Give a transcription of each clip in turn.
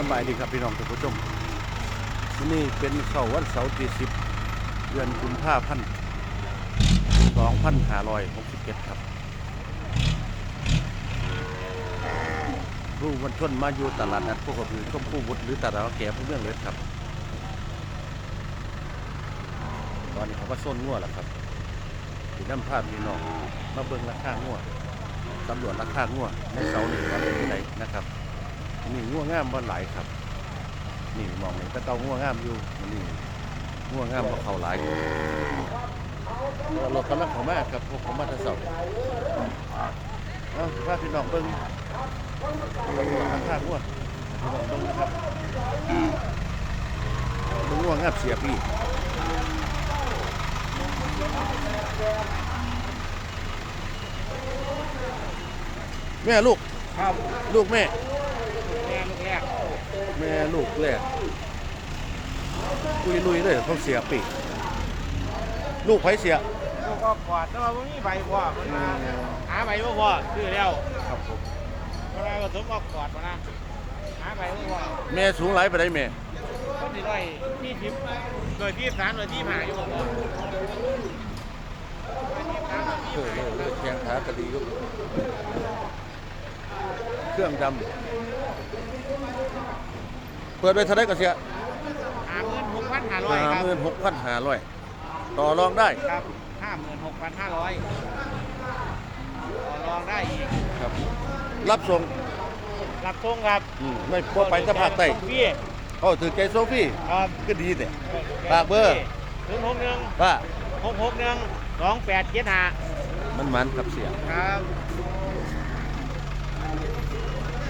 สบายดีครับพี่น้องทุกผู้ชมวันนี้เป็นเสาร์วันเสาร์ที่สิบเดือนกุมภาพันธ์สองพันห้าร้อยหกสิบเจ็ดครับรูวันชนมาอยู่ตลาดนัดพวกเขาคือชมพู่วุฒิหรือตลาดแก่พวกเมืองเลยครับ ตอนนี้เขาก็ส้นงัวแล้วครับที่น้ำภาพพี่น้องมาเบิ่งราคางัวตำรวจราคางัวในเสาร์นี้ว่าเป็นยังไงนะครับ นี่ง่วงงามบ่หลายครับ นี่มองนี่ตะเกาง่วงงามอยู่นี่ง่วงงามบ่เขาหลายรถกำลังเขามากครับพวกผมมาแตะเสาเอาสิพาพี่น้องเบิ่งทางข้างง่วงพี่น้องเบิ่งนะครับเบิ่งง่วงงามเสียพี่แม่ลูก ครับ ลูกแม่แม่ลูกแรก แม่ลูกแรกลุยลุยๆเลยเขาเสียปีกลูกไผเสียลูกก็กอดแต่ว่าบ่มีใบพ่อมันมาหาใบบ่พอซื้อแล้วครับผมเวลาผสมก็กอดมานะหาใบบ่พอแม่สูงหลายไปได้แม่ก็สิร้อยที่สิบโดยที่สามโดยที่หาอยู่บ่พอเออเออเออแข้งขากระดีอยู่เครื่องดำ เปิดไปเท่าไรก็เสียหาเงินหกพันห้าร้อยห้าครับหมื่นหกพันห้าร้อยต่อรองได้ครับห้าหมื่นหกพันห้าร้อยต่อรองได้อีกครับ รับส่งรับทรงครับอืมไม่พอไปสะภาคใต้พี่เขาถือใจโซฟี่ครับก็ดีเนี่ยฝากเบอร์ถึงหกหนึ่งว่าหกหกหนึ่งสองแปดเจ็ดห้ามันมันครับเสีย ครับโ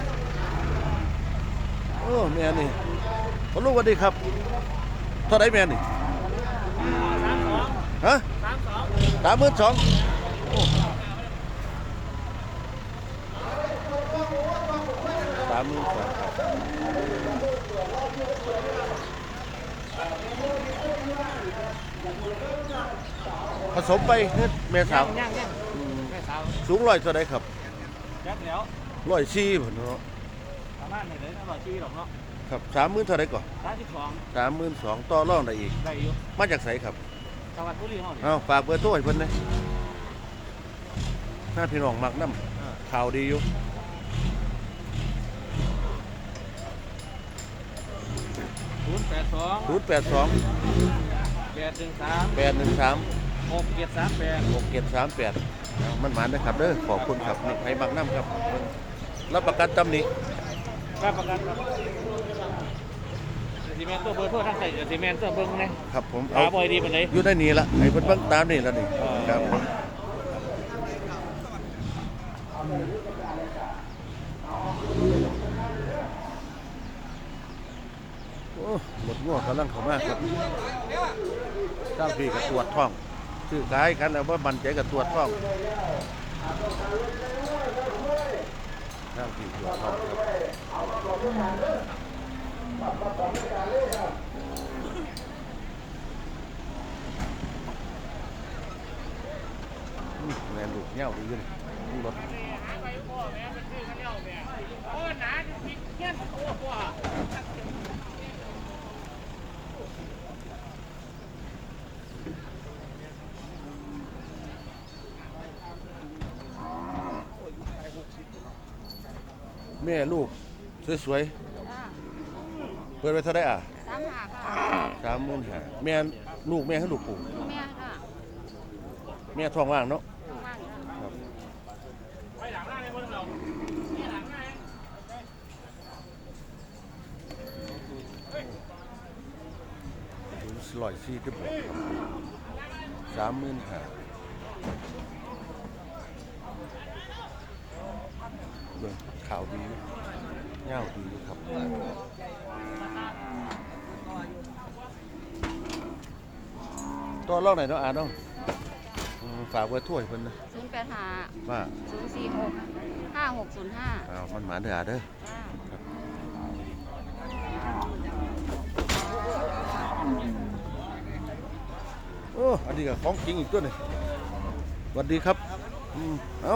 อ้แม่นี่พอลูกสวัสดีครับเท่าไรแม่นี่สามสองฮะสามสองสามหมื่นสองสามหมื่นสองครับผสมไปเฮ็ดแม่สาวย่างย่างแม่สาวสูงร้อยเท่าไรครับยักแล้วร้อยสี่ผมเนาะ ประมาณนี้เลยอร่อยชีวิตหรอกเนาะครับสามหมื่นเท่าไรก่อนสามสิบสองสามหมื่นสองต่อรองได้อีก ได้อยู่มาจากไสครับจังหวัดบุรีรัมย์เอาฝากเบอร์โทรให้เพิ่นเลยหน้าพี่น้องมักน้ำข่าวดีอยู่ศูนย์แปดสองศูนย์แปดสองแปดหนึ่งสามแปดหนึ่งสาม หกเจ็ดสามแปด หกเจ็ดสามแปดมันหมานนะครับเด้อขอบคุณครับนี่ไผมักน้ำครับ รับประกันตำหนิ รับประกันครับซีเมนต์ตัวเบอร์โทรทางใส่ซีเมนต์ตัวเบิ้งนะครับผมขาบ่อยดีปานใดอยู่ได้นี่ละไอ้เพิ่นเบิ่งตามนี่ละนี่อ๋อครับโอ้หมดง่วงกำลังเข้ามาครับเจ้าพี่กับตรวจท้องซื้อขายกันแล้วว่ามันใจกับตรวจท้องเจ้าพี่ตรวจท้องครับนี่ แม่ลูกเงี้ยวดีขึ้นรถหาไปพ่อแม่เป็นชื่อเขาเรียกแม่โอ้หนาจะพิกเงี้ยโอ้พ่อแม่ลูก สวยๆเปิดไปเท่าได้อะสามหาค่ะสามหมื่นห้าแม่ลูกแม่ให้ลูกปู่แม่ค่ะแม่ท้องว่างเนาะว่างค่ะครับไปหลังหน้าเลยเพิ่งเราเนี่ยหลังหน้าลอยซี่ที่บอกครับสามหมื่นห้าเบิ่งข่าวดีเงาวดีครับตัวเล่าไหนอยเนาะอ่านเนาะอืมฝากไว้ถ้วยเพิ่นนะศูนย์แปดห้าว่าศูนย์สี่หกห้าหกศูนย์ห้าอ้าวมันหมาเด้ออะเด้อ โอ้อันนี้ก็ของจริงอีกตัวหนึงสวัสดีครับอืมเอา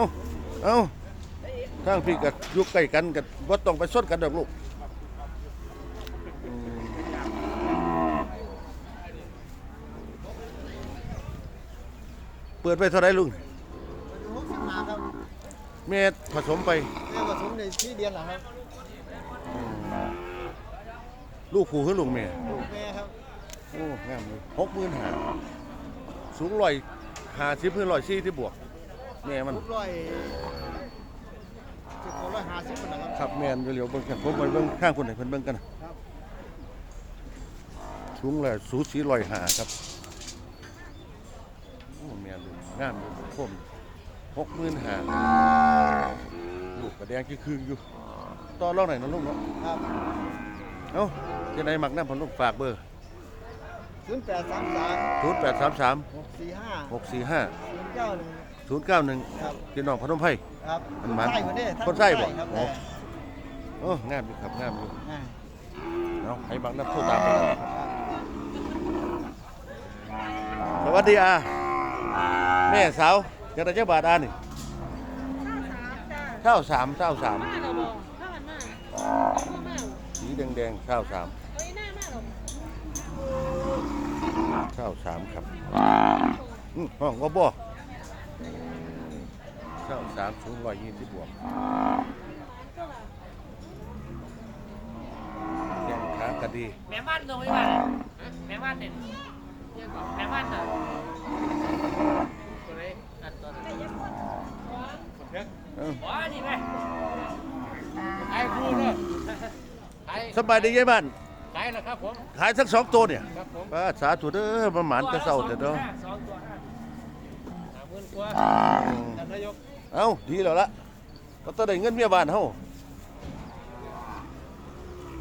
เอา ทางพี่กับยุคใกล้กันกับว่าต้องไปส้นกันดอกลูกเปิดไปเท่าไรลุงกสิเมตรผสมไปแม่ผสมในที่เดียนเหรอครับลูกผู้คือลุงเมย์ลูกแม่ครับโอ้งามเลหกหมื่นห้าสูงลอยหาสิบพื้นลอยซี่ที่บวกแม่มันหอย เจ็ดร้อยห้าสิบคนนะครับขับแมนเร็วๆเบิ่งกันผมไปเบิ่งข้างคนไหนเพิ่นเบิ่งกันนะครับสูงเลยสูสีร้อยหาครับโอ้แมนเลยงามเลยคมหกหมื่นหาลูกกระแดงกี่คืนอยู่ต่อรองไหนอยนะลูกเนาะครับเอ้าจะไหนมักน้ำพันลูกฝากเบอร์ศูนย์แปดสามสามศูนย์แปดสามสามหกสี่ห้าหกสี่ห้าศูนย์เก้าหนึ่ง ศูนย์เก้าหนึ่งครับพี่น้องพนมไพร ครับมันมันไส้คนนี้คนไส้บ่ครับโอ้ โอ้งามอยู่ครับงามอยู่อ่าเนาะให้บังน้ำโทษตามไปครับสวัสดีอาแม่สาวจะได้เจ้าบาทอานี่เท่าสามเท่าสามสีแดงๆเท่าสามเท่าสามครับอืมห้องก็บ่ เท่าสามสูงร้อยยี่สิบบวกแข้งขากระดีแม่บ้านลงไปบ้านแม่บ้านเนี่ยแม่บ้านน่ะตัวไหนอันตัวไหนเอ้าว้านี่ไหมไอ้ครูเนอะไอ้สบายดียายบ้านขายแล้วครับผมขายทั้งสองตัวเนี่ยครับผมป้าสาธุเด้อมาหมานจะเศร้าแต่เด้อสองตัวห้าสามหมื่นกว่าท่านนายก เอ้าดีแล้วละก็ต้องได้เงินเมียบ้านเฮา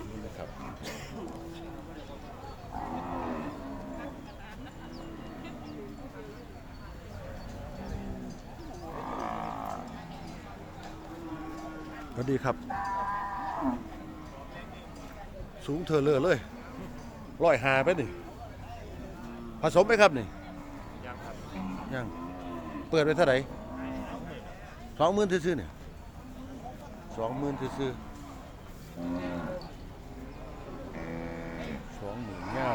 นี่นะครับสวัสดีครับ สูงเธอเลอเลยร้อยหาไปนี่ผสมไหมครับนี่ยังครับยังเปิดไปเท่าไหร่ สองหมื่นซื่อๆเนี่ยสองหมื่นซื่อๆสองหมื่นเงา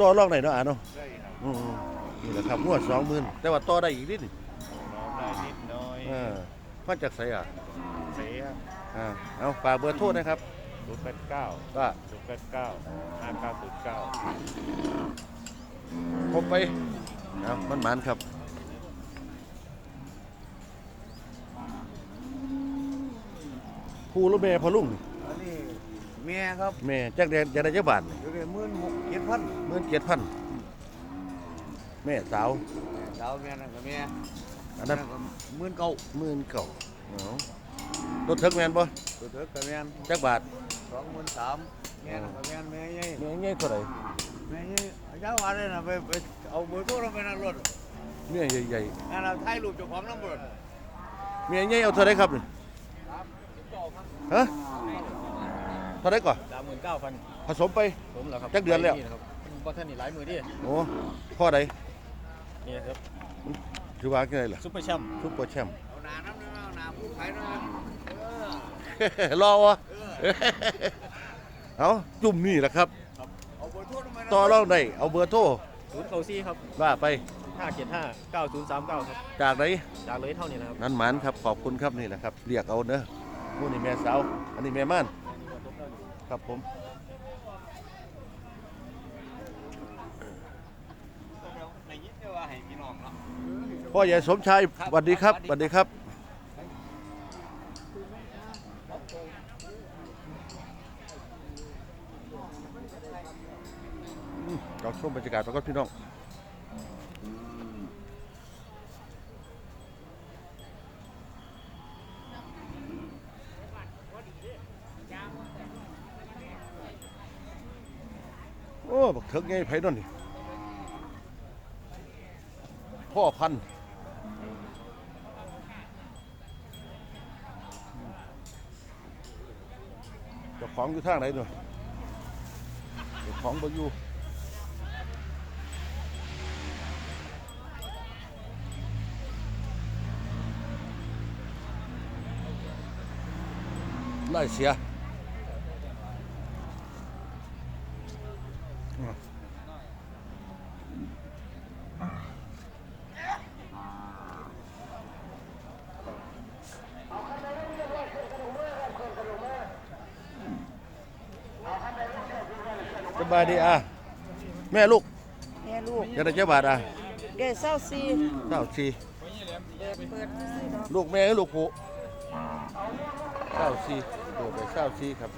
ต่อรองไหนเนาะอะเนาะได้ครับอืมๆนี่แหละครับงวดสองหมื่นแต่ว่าต่อได้อีกนิดหนึงน้องได้นิดน้อยอ่ามาจากไสอะเสีย อ่าเอาฝากเบอร์โทษนะครับศูนย์แปดเก้าก็ศูนย์แปดเก้าห้าเก้าศูนย์เก้าพบไปเอามันหมันครับผู้หรือแม่พอลุงนี่อันนี้เมียครับแม่จักแดนจะได้จักบาทนี่อยู่ในหมื่นหกเจ็ดพันเมื่อเจ็ดพันแม่สาวสาวเมียนั่นกับเมียอันนั้น หมื่นเก้า หมื่นเก่าเอา รถเถิกแมนบ่ตัวเถิดกับเมียจักบาทสองหมื่นสามเมียนั่นกับเมียเมียใหญ่แม่ใหญ่เท่าไหร่เมียใหญ่เจ้าว่าเลยนะไปไปเอาเบอร์โทรเราไปนั่งรถแม่ใหญ่นั่นเราถ่ายรูปเจ้าของน้ำรถๆแม่ใหญ่เอาเท่าไหร่ครับนี่ฮะเท่าไหร่ก่อนสามหมื่นเก้าพันผสมไป ผมเหรอครับจักเดือนแล้ว ครับบ่ท่านนี่หลายมือดิโอ้พ่อใดนี่ครับถือว่าไงล่ะซุปเปอร์แชมป์ซุปเปอร์แชมป์ รอวะเอาจุ่มนี่แหละครับเอาเบอร์โทรเราไปต่อรองได้เอาเบอร์โทรศูนย์เก้าสี่ครับว่าไปห้าเจ็ดห้าเก้าศูนย์สามเก้าครับ จากไหนจากเลยเท่านี้นะครับ นั่นหมันครับขอบคุณครับนี่แหละครับ เรียกเอาเนอะผู้นี่แม่สาว อันนี้แม่ม่าน ครับผมในยินเดียวว่าให้พี่น้องเนาะพ่อใหญ่สมชายสวัสดีครับสวัสดีครับ เราชมบรรยากาศไปก่อนพี่น้องโอ้บักเถิกไงไผนั่นนี่พ่อพันธุ์เจ้าของอยู่ทางไหนหน่อย ของบอยูไล่เสีย สบายดีอะแม่ลูกแม่ลูกจะได้เจ้าบาทอะแกเศร้าซีเก้าสี่เปิดเปิดซื้อดอกลูกแม่ให้ลูกผู้เก้าสี่โดดไปเก้าสี่ครับ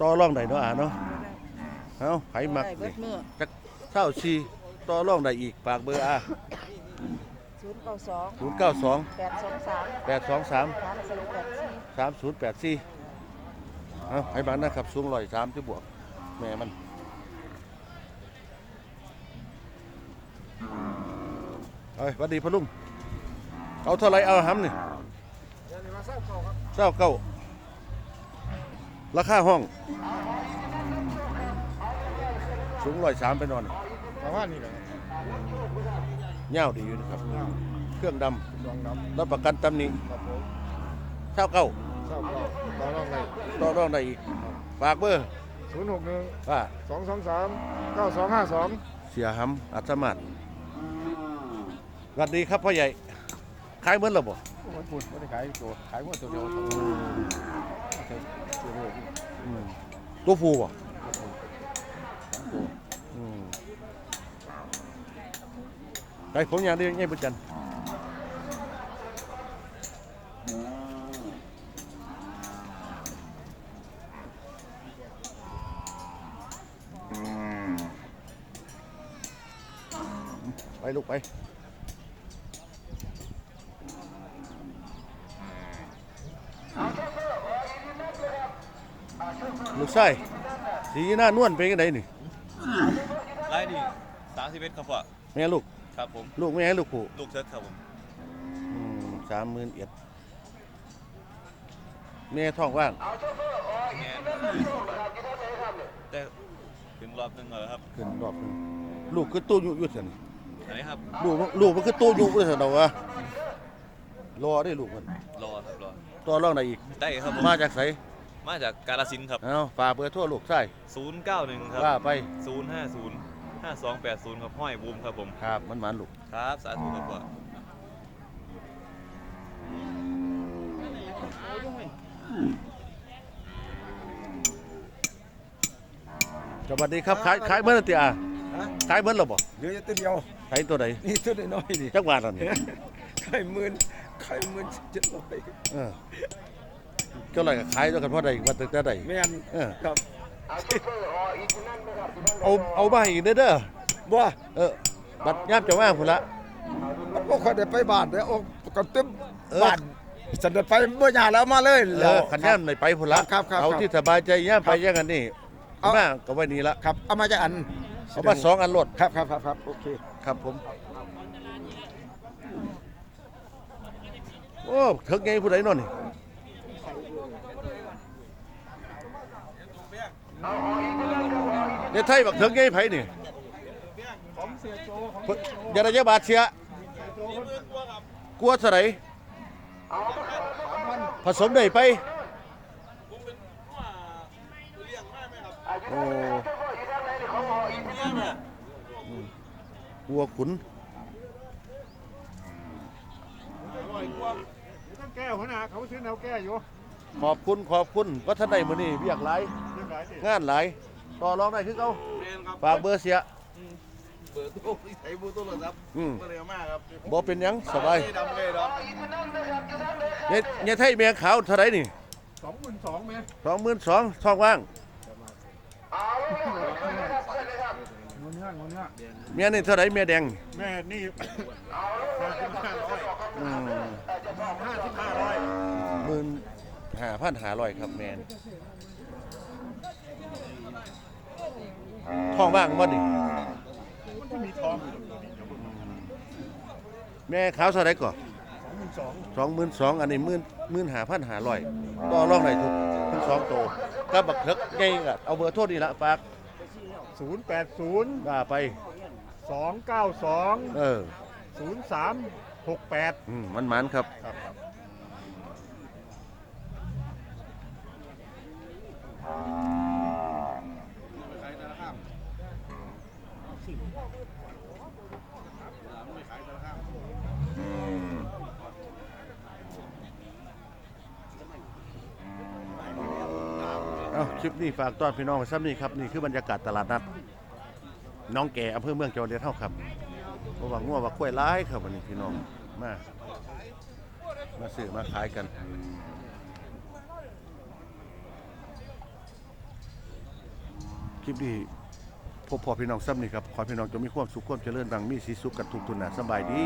ต่อร่องได้เนาะอะเนาะเอาไผมักได้เบินี่ดมือจักเก้าสี่ต่อร่องได้อีกปากเบอร์อะ ศูนย์เก้าสองศูนย์เก้าสองแปดสองสามแปดสองสามสามสี่แปดสี่สามศูนย์แปดสี่เอาไผมักนะครับสูงร้อยสามที่บวก แม่มันเอ้ยหวัดดีพ่อลุงเอาเท่าไหรเอาหำนี่เศร้าเก้าราคาห้อง สูงร้อยสามไปนอน ประมาณนี้แหละ เง่าวดีอยู่นะครับ เครื่องดดองน้ำรับประกันตำหนิำครับผมเศร้าเก้าเศร้าเก้าตอนน้องในต่อรองได้อีกฝากเบอร์ศูนย์หกหนึ่งว่าสองสองสามเก้าสองห้าสอง เสียหำอัตมาศสวัสดีครับพ่อใหญ่ขายเหมือนเราบ่มันปุ่นไม่ได้ขายตัวขายว่าตัวเดียวตัวเดียวอืมตัวผู้บ่อืมไก่ ผมอย่างเดียวง่ายบุญจันทร์ไปลูกไปลูกไส้สีหน้านวลเป็นยังไงนี่ไล่ดิสามสิบเอ็ดครับพ่อแม่ลูก ครับผมลูกแม่ลูกผู้ลูกเชิดครับผมสามหมื่นเอ็ดแม่ท้องว่างแง่แต่ถึงรอบหนึงแล้วครับขึ้นรอบหนึ่งลูกคือตู้ยุยุดสันอันนี้ครับลูกมันลูกมันคือตู้ยุยุดสันเอาวะรอได้ลูกมันรอครับรอต่อรองได้อีกได้ครับผมมาจากไสมาจากกาลสินธุ์ครับเอาฝากเบอร์โทั่วลูกไส้091ครับว่าไป050 5280ครับห้อยบูมครับผมครับมันหมันลูกครับสาธุครับพ่อสวัสดีครับขายขายเมื่อไหร่ตีอะขายเมื่อหรอบ่เหลือตัวเดียวขายตัวไหนนี่ตัวน้อยๆนี่จักหวาดอันนี้ไข่หมื่นไข่หมื่นเจ็ดร้อยเออเจ้าไหร่ก็ขายตัวกันเพราะใดว่าแต่แต่ใดแม่นเออครับ เอาเอามาให้อีกเด้อเด้อบ่เออบัดยามจะว่างพุ่นละก็ค่อยได้ไปบ้านเด้อโอ้ก็เต็มเออ บ้านสันได้ไปเมื่อยามแล้วมาเลยเอแล้วอขันย่ามในไปพุ่นละครับครับเอาครับที่สบายใจย่ามไปครับย่างกันนี่เอา มาก็ไว้นี่ละครับ เอามาจากอันเอามาสองอันรถครับครับครับครับโอเคครับผม โอ้ถึกไงผู้ใดนอนนี่ เนี่ยไทยบักถึกไงไผนี่เพิ่นอย่าได้เยาบาดเสียกลัวเท่าไหร่ผสมได้ไปโอ้อืมวัวขุนต้องแก้หัวหน้าเขาซื้อแนวแก้อยู่ขอบคุณขอบคุณวัฒนใดมื้อนี้เรียกหลาย งานหลายต่อรองได้คือเก่าฝากเบอร์เสียเปิดตู้ใช้บูตู้โทรศัพท์อืมเร็วมากครับบ่เป็นหยังสบายดำเลยดอกเนี่ยเนี่ยไทยแมงขาวเท่าไหร่นี่สองหมื่นสองไหม22,000ท้องว่าง เงินเนื้อเงินเนื้อเมียนี่เท่าไหร่เมียแดงแม่นี่ ห้าสิบห้าร้อยอืมห้าสิบห้าร้อยหมื่นห้าพันห้าร้อยครับแมน ท้องว่างบ่นี่มันจะมีทองอยู่แม่ขาวเท่าไหร่ก่อสองหมื่นสองสองหมื่นสองอันนี้หมื่นหมื่นห้าพันห้าร้อยต่อรองได้ทุกทั้งสองโตวกับบักเถิกไงก็เอาเบอร์โทษนี่ละฝากศูนย์แปดศูนย์ว่าไปสองเก้าสองเออศูนย์สามหกแปดอืมมันมันครับ ครับ เอาคลิปนี้ฝากต้อนพี่น้องไว้ซ้ำนี่ครับนี่คือบรรยากาศตลาดนัดน้องแก่อำเภอเมืองจังหวัดเดียเท่าครับเพราะว่างัวงว่าข้วยร้ายครับวันนี้พี่น้องมามาซื้อมาขายกันคลิปนี้พบพอพี่น้องซ้ำนี่ครับขอพี่น้องจงมีความสุขความเจริญดังมีสีสุขกันทุกทุนนะสบายดี